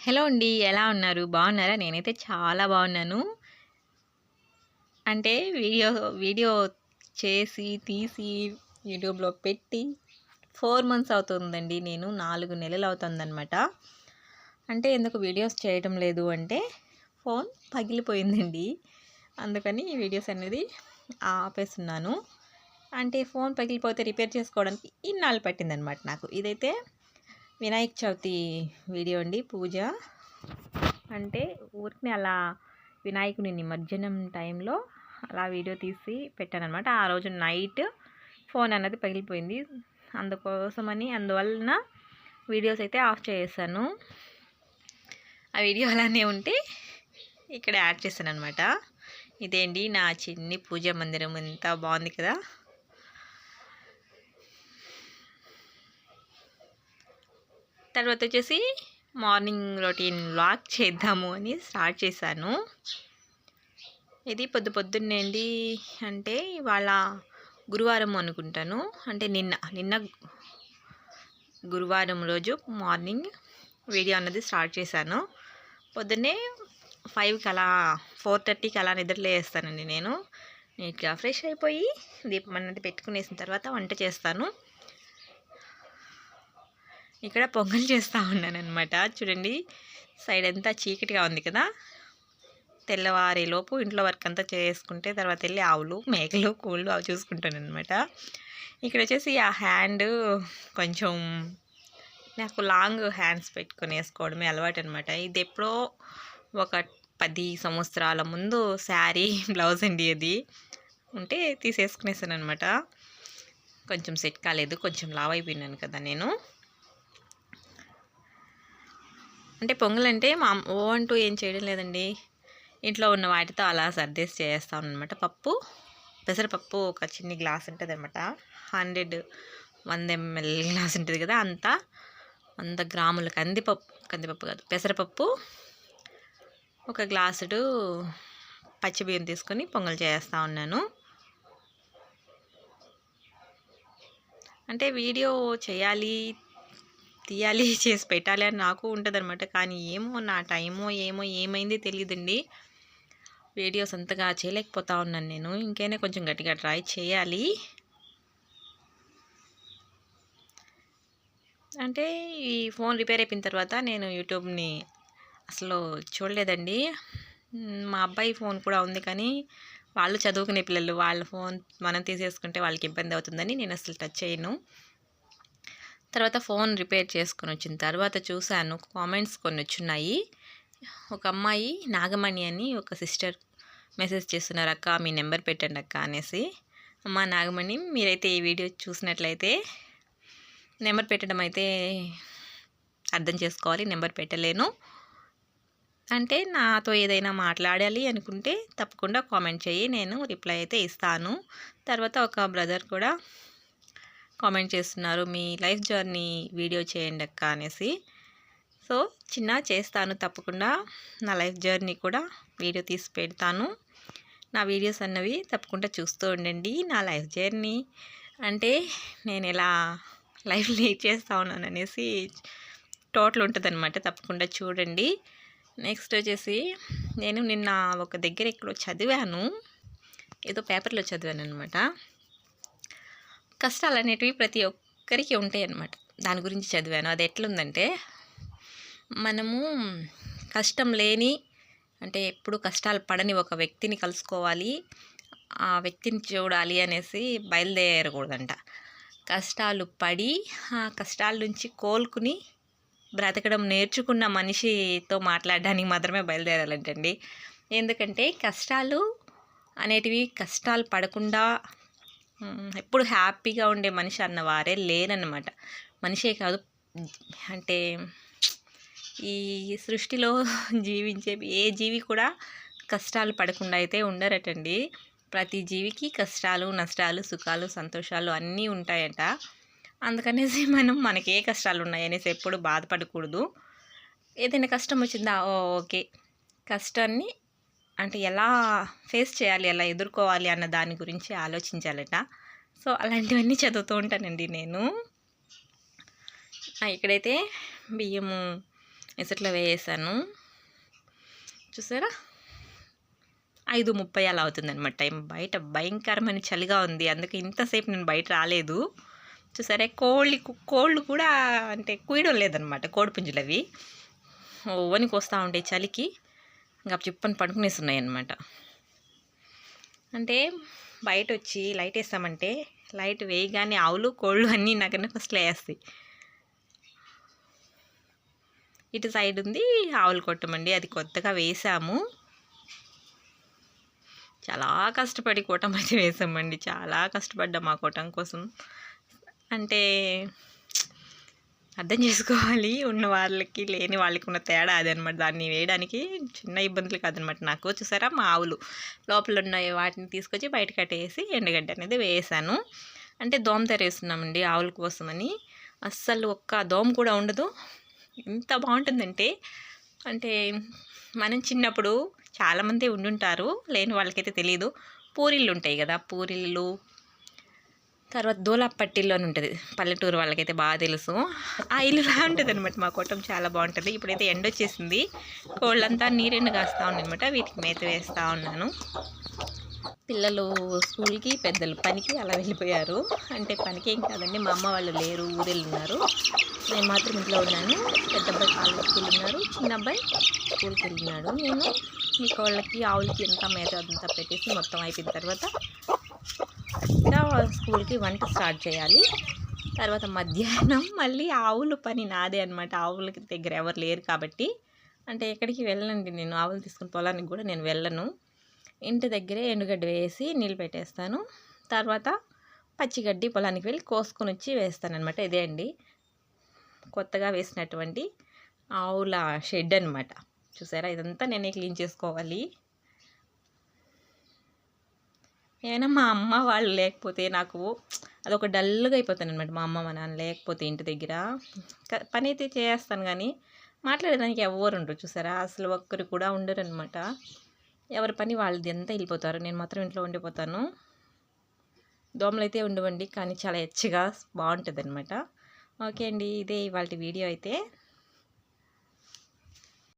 Hello అండి ఎలా ఉన్నారు? బాగున్నారా? నేనైతే చాలా బాగున్నాను. అంటే వీడియో వీడియో చేసి తీసి యూట్యూబ్లో పెట్టి ఫోర్ మంత్స్ అవుతుందండి నేను నాలుగు నెలలు అవుతుందన్నమాట. అంటే ఎందుకు వీడియోస్ చేయడం లేదు అంటే ఫోన్ పగిలిపోయిందండి. అందుకని ఈ వీడియోస్ అనేది ఆపేస్తున్నాను. అంటే ఫోన్ పగిలిపోతే రిపేర్ చేసుకోవడానికి ఇన్నాళ్ళు పట్టిందనమాట నాకు. ఇదైతే వినాయక చవితి వీడియో అండి పూజ. అంటే ఊరికి అలా వినాయకుని నిమజ్జనం టైంలో అలా వీడియో తీసి పెట్టాను అనమాట ఆ రోజు నైట్ ఫోన్ అన్నది పగిలిపోయింది. అందుకోసమని అందువలన వీడియోస్ అయితే ఆఫ్ చేశాను ఆ వీడియో అలానే ఉంటే ఇక్కడ యాడ్ చేశాను అనమాట ఇదేంటి నా చిన్ని పూజ మందిరం ఎంత బాగుంది కదా. తర్వాత వచ్చేసి మార్నింగ్ రొటీన్ లాక్ చేద్దాము అని స్టార్ట్ చేశాను. ఇది పొద్దు పొద్దున్నేండి అంటే ఇవాళ గురువారం అనుకుంటాను. అంటే నిన్న నిన్న గురువారం రోజు మార్నింగ్ వీడియో అన్నది స్టార్ట్ చేశాను. పొద్దున్నే ఫైవ్కి అలా ఫోర్ థర్టీకి అలా నిద్రలేస్తానండి నేను. నీట్గా ఫ్రెష్ అయిపోయి దీపం అన్నది పెట్టుకునేసిన తర్వాత వంట చేస్తాను. ఇక్కడ పొంగల్ చేస్తూ ఉన్నానమాట చూడండి సైడ్ అంతా చీకటిగా ఉంది కదా. తెల్లవారేలోపు ఇంట్లో వర్క్ అంతా చేసుకుంటే తర్వాత వెళ్ళి ఆవులు మేకలు కోళ్ళు అవి చూసుకుంటాను అనమాట ఇక్కడ వచ్చేసి ఆ హ్యాండ్ కొంచెం నాకు లాంగ్ హ్యాండ్స్ పెట్టుకొని వేసుకోవడమే అలవాటు అనమాట ఇది ఎప్పుడో ఒక పది సంవత్సరాల ముందు శారీ బ్లౌజ్ అండి అది ఉంటే తీసేసుకునేసాను అనమాట కొంచెం సెట్ కాలేదు కొంచెం లావ్ అయిపోయినాను కదా నేను. అంటే పొంగల్ అంటే మా ఓ అంటూ ఏం చేయడం లేదండి. ఇంట్లో ఉన్న వాటితో అలా సర్దేసి చేస్తాను అనమాట పప్పు పెసరపప్పు ఒక చిన్ని గ్లాస్ ఉంటుంది అనమాట హండ్రెడ్ వంద ఎంఎల్ గ్లాస్ ఉంటుంది కదా అంతా. వంద గ్రాముల కందిపప్పు కందిపప్పు కాదు పెసరపప్పు ఒక గ్లాసుడు పచ్చి బియ్యం తీసుకొని పొంగల్ చేస్తూ ఉన్నాను. అంటే వీడియో చేయాలి తీయాలి చేసి పెట్టాలి అని నాకు ఉంటుంది అనమాట కానీ ఏమో నా టైమో ఏమో ఏమైంది తెలియదండి వీడియోస్ అంతగా చేయలేకపోతా ఉన్నాను నేను. ఇంకైనా కొంచెం గట్టిగా ట్రై చేయాలి. అంటే ఈ ఫోన్ రిపేర్ అయిపోయిన తర్వాత నేను యూట్యూబ్ని అసలు చూడలేదండి. మా అబ్బాయి ఫోన్ కూడా ఉంది కానీ వాళ్ళు చదువుకునే పిల్లలు వాళ్ళ ఫోన్ మనం తీసేసుకుంటే వాళ్ళకి ఇబ్బంది అవుతుందని నేను అసలు టచ్ చేయను. తర్వాత ఫోన్ రిపేర్ చేసుకొని వచ్చిన తర్వాత చూశాను కామెంట్స్ కొన్ని వచ్చున్నాయి. ఒక అమ్మాయి నాగమణి అని ఒక సిస్టర్ మెసేజ్ చేస్తున్నారు అక్క మీ నెంబర్ పెట్టండి అక్క అనేసి. అమ్మ నాగమణి మీరైతే ఈ వీడియో చూసినట్లయితే నెంబర్ పెట్టడం అయితే అర్థం చేసుకోవాలి నెంబర్ పెట్టలేను. అంటే నాతో ఏదైనా మాట్లాడాలి అనుకుంటే తప్పకుండా కామెంట్ చేయి నేను రిప్లై అయితే ఇస్తాను. తర్వాత ఒక బ్రదర్ కూడా కామెంట్ చేస్తున్నారు మీ లైఫ్ జర్నీ వీడియో చేయండి అక్క అనేసి. సో చిన్న చేస్తాను తప్పకుండా. నా లైఫ్ జర్నీ కూడా వీడియో తీసి పెడతాను. నా వీడియోస్ అన్నవి తప్పకుండా చూస్తూ ఉండండి. నా లైఫ్ జర్నీ అంటే నేను ఎలా లైఫ్ లీడ్ చేస్తా ఉన్నాను అనేసి టోటల్ ఉంటుందన్నమాట. తప్పకుండా చూడండి. నెక్స్ట్ వచ్చేసి నేను నిన్న ఒక దగ్గర ఎక్కడో చదివాను. ఏదో పేపర్లో చదివాను అనమాట కష్టాలు అనేటివి ప్రతి ఒక్కరికి ఉంటాయి అన్నమాట దాని గురించి చదివాను. అది ఎట్లుందంటే మనము కష్టం లేని అంటే ఎప్పుడు కష్టాలు పడని ఒక వ్యక్తిని కలుసుకోవాలి. ఆ వ్యక్తిని చూడాలి అనేసి బయలుదేరకూడదంట. కష్టాలు పడి ఆ కష్టాల నుంచి కోలుకుని బ్రతకడం నేర్చుకున్న మనిషితో మాట్లాడడానికి మాత్రమే బయలుదేరాలంటండి. ఎందుకంటే కష్టాలు అనేటివి కష్టాలు పడకుండా ఎప్పుడు హ్యాపీగా ఉండే మనిషి అన్నవారే లేరన్నమాట. మనిషే కాదు అంటే ఈ సృష్టిలో జీవించే ఏ జీవి కూడా కష్టాలు పడకుండా అయితే ఉండరటండి. ప్రతి జీవికి కష్టాలు నష్టాలు సుఖాలు సంతోషాలు అన్నీ ఉంటాయట. అందుకనేసి మనం మనకి ఏ కష్టాలు ఉన్నాయనేసి ఎప్పుడు బాధపడకూడదు. ఏదైనా కష్టం వచ్చిందా? ఓకే. కష్టాన్ని అంటే ఎలా ఫేస్ చేయాలి ఎలా ఎదుర్కోవాలి అన్న దాని గురించి ఆలోచించాలట. సో అలాంటివన్నీ చదువుతూ ఉంటానండి నేను. ఇక్కడైతే బియ్యము ఎసట్లో వేసేసాను. చూసారా? ఐదు ముప్పై అలా అవుతుందన్నమాట టైం. బయట భయంకరమైన చలిగా ఉంది. అందుకే ఇంతసేపు నేను బయట రాలేదు. చూసారే? కోళ్ళు కోళ్ళు కూడా అంటే కుయడం లేదనమాట కోడిపుంజులు అవి ఓవనికి వస్తూ ఉంటాయి చలికి. ఇంకా చిప్పని పడుకునేస్తున్నాయి అనమాట అంటే బయట వచ్చి లైట్ వేస్తామంటే లైట్ వేయగానే ఆవులు కోళ్ళు అన్నీ నాకన్నా ఫస్ట్ లేస్తాయి. ఇటు సైడ్ ఉంది ఆవులు కొట్టమండి అది కొత్తగా వేసాము. చాలా కష్టపడి కూటం అయితే వేసామండి చాలా కష్టపడ్డాం ఆ కూటం కోసం. అంటే అర్థం చేసుకోవాలి. ఉన్న వాళ్ళకి లేని వాళ్ళకి ఉన్న తేడా అదనమాట. దాన్ని వేయడానికి చిన్న ఇబ్బందులు కాదనమాట నాకు. చూసారా? మా ఆవులు. లోపల ఉన్న వాటిని తీసుకొచ్చి బయట కట్టేసి ఎండగడ్డ అనేది వేసాను. అంటే దోమ తెరేస్తున్నామండి ఆవుల కోసమని. అస్సలు ఒక్క దోమ కూడా ఉండదు. ఎంత బాగుంటుందంటే అంటే మనం చిన్నప్పుడు చాలామంది ఉండుంటారు. లేని వాళ్ళకైతే తెలియదు పూరీలు ఉంటాయి కదా? పూరీలు తర్వాత దూలాపట్టిలో అని ఉంటుంది పల్లెటూరు వాళ్ళకైతే బాగా తెలుసు. ఆ ఇల్లులా ఉంటుంది అనమాట మా కోటం చాలా బాగుంటుంది. ఇప్పుడైతే ఎండ వచ్చేసింది. కోళ్ళంతా నీరెండు కాస్తూ అనమాట వీటికి మేత వేస్తూ ఉన్నాను. పిల్లలు స్కూల్కి పెద్దలు పనికి అలా వెళ్ళిపోయారు. అంటే పనికి ఏం కాదండి. మా అమ్మ వాళ్ళు లేరు ఊరెళ్ళున్నారు నేను మాత్రం ఇంట్లో ఉన్నాను. పెద్ద అబ్బాయి కాలేజ్కి వెళ్ళినారు చిన్న అబ్బాయి స్కూల్కి వెళ్ళినాడు. నేను మీ కోళ్ళకి ఆవులకి ఎంత మేత అంతా పెట్టేసి మొత్తం అయిపోయిన తర్వాత స్కూల్కి వంట స్టార్ట్ చేయాలి. తర్వాత మధ్యాహ్నం మళ్ళీ ఆవుల పని నాదే అనమాట ఆవులకి దగ్గర ఎవరు లేరు కాబట్టి. అంటే ఎక్కడికి వెళ్ళండి నేను. ఆవులు తీసుకుని పొలానికి కూడా నేను వెళ్ళను. ఇంటి దగ్గరే ఎండుగడ్డి వేసి నీళ్ళు పెట్టేస్తాను. తర్వాత పచ్చిగడ్డి పొలానికి వెళ్ళి కోసుకొని వచ్చి వేస్తానమాట ఇదే అండి. కొత్తగా వేసినటువంటి ఆవుల షెడ్ అనమాట చూసారా? ఇదంతా నేనే క్లీన్ చేసుకోవాలి. ఏమైనా మా అమ్మ వాళ్ళు లేకపోతే నాకు అదొక డల్గా అయిపోతాను అనమాట మా అమ్మ మా నాన్న లేకపోతే ఇంటి దగ్గర. పని అయితే చేస్తాను కానీ మాట్లాడేదానికి ఎవరు ఉండరు. చూసారా? అసలు ఒక్కరు కూడా ఉండరు అనమాట ఎవరి పని వాళ్ళది ఎంత వెళ్ళిపోతారు. నేను మాత్రం ఇంట్లో ఉండిపోతాను. దోమలు అయితే ఉండవండి కానీ చాలా ఎచ్చగా బాగుంటుంది అనమాట ఓకే అండి ఇదే ఇవాళ వీడియో అయితే.